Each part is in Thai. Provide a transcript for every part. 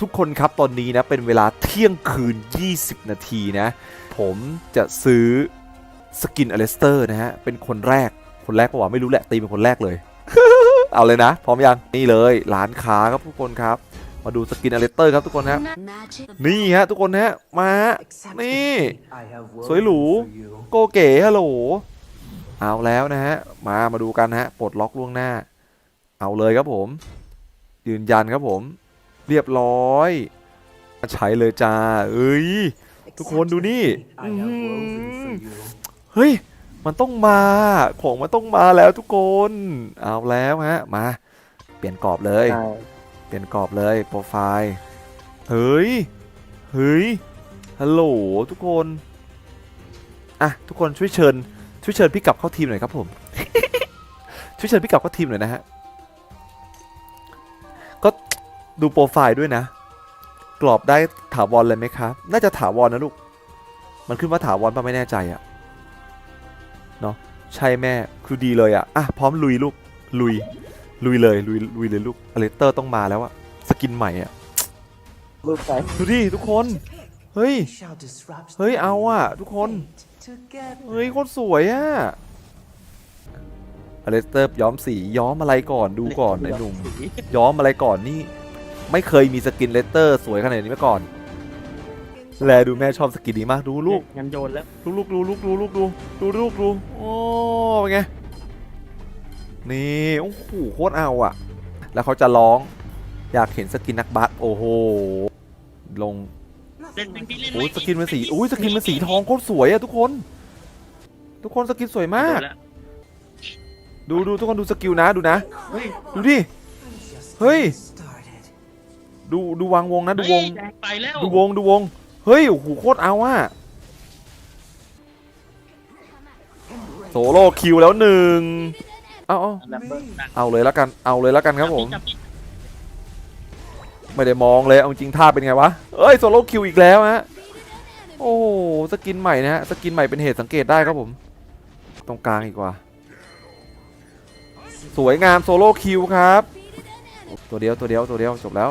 ทุกคนครับตอนนี้นะเป็นเวลาเที่ยงคืน 20 นาทีนะ ผมจะซื้อสกินอเลสเตอร์นะฮะ เป็นคนแรกคนแรกปะวะไม่รู้แหละตีเป็นคนแรกเลย เอาเลยนะ พร้อมยัง นี่เลยร้านค้าครับทุกคนครับ มาดูสกินอเลสเตอร์ครับทุกคนครับนี่ฮะทุกคนฮะมานี่สวยหรูโกเก๋ฮัลโหลเอาแล้วนะฮะมามาดูกันฮะปลดล็อกล่วงหน้า เอาเลยครับผม ยืนยันครับผม เรียบร้อยใช้เลยจ้าเอ้ย ทุกคนดูนี่อื้อหือเฮ้ย มันต้องมา ของมันต้องมาแล้วทุกคน เอาแล้วฮะ มา เปลี่ยนกรอบเลย เปลี่ยนกรอบเลยโปรไฟล์ เฮ้ย เฮ้ย ฮัลโหลทุกคน อะทุกคนช่วยเชิญ ช่วยเชิญพี่กลับเข้าทีมหน่อยครับผม ช่วยเชิญพี่กลับเข้าทีมหน่อยนะฮะ ก็ ดูโปรไฟล์ด้วยนะ กรอบได้ถาวรเลยไหมครับ น่าจะถาวรนะลูก มันขึ้นว่าถาวรป่ะไม่แน่ใจอะเนาะใช่แม่คือดีเลยอะอะพร้อมลุยลูกลุยลุยเลยลุยลุยเลยลูกอเลสเตอร์ต้องมาแล้วอะสกินใหม่อะรูปไปดูดิทุกคน เฮ้ย เฮ้ยเอาอะทุกคน เฮ้ยโคตรสวยอะอเลสเตอร์ย้อมสีย้อมอะไรก่อนดูก่อนไอ้หนุ่มย้อมอะไรก่อนนี่ ไม่เคยมีสกินเลสเตอร์สวยขนาดนี้มาก่อน แลดูแม่ชอบสกินนี้มากดูลูกงั้นโยนแล้วดูลูกดูลูกดูลูกดูดูลูกดูโอ้เป็นไงนี่โอ้โหโคตรเอาอะแล้วเขาจะร้อง อยากเห็นสกินนักบาสโอ้โหลงเล่นเป็นพี่เล่นโอ้ยสกินมันสีอุ้ยสกินมันสีทองโคตรสวยอะทุกคน ทุกคนสกินสวยมาก ดูดูทุกคนดูสกิลนะดูนะเฮ้ยดูดิเฮ้ย ดูดูวางวงนะดูวงแดงไปแล้วดูวงดูวง เฮ้ยโอ้โหโคตรเอาอะโซโล่คิวแล้วหนึ่งเอาเอาแลมเบอร์หนักเอาเลยแล้วกันเอาเลยแล้วกันครับผม จัพี่ไม่ได้มองเลยเอาจริงท่าเป็นไงวะเอ้ยโซโล่คิวอีกแล้วฮะโอ้โหสกินใหม่นะฮะสกินใหม่เป็นเหตุสังเกตได้ครับผม ตรงกลางอีกว่า สวยงามโซโล่คิวครับ ตัวเดียวตัวเดียวตัวเดียวจบแล้ว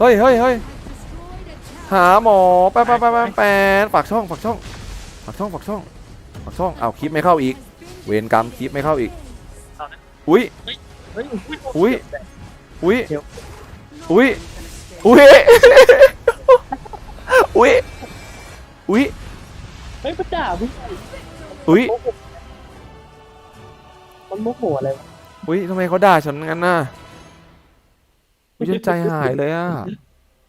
เฮ้ยเฮ้ยเฮ้ยหาหมอแป๊บแป๊บแป๊บแป๊บแป๊บฝากช่องฝากช่องฝากช่องฝากช่องฝากช่องเอาคลิปไม่เข้าอีก เวรกรรมคลิปไม่เข้าอีกอุ้ยเฮ้ยอุ้ยอุ้ยอุ้ยอุ้ยอุ้ยอุ้ยเฮ้ยพระเจ้าพี่อุ้ยมันโมโหอะไรวะอุ้ยทำไมเขาด่าฉันงั้นน่ะ อุ้ยฉันใจหายเลยอะ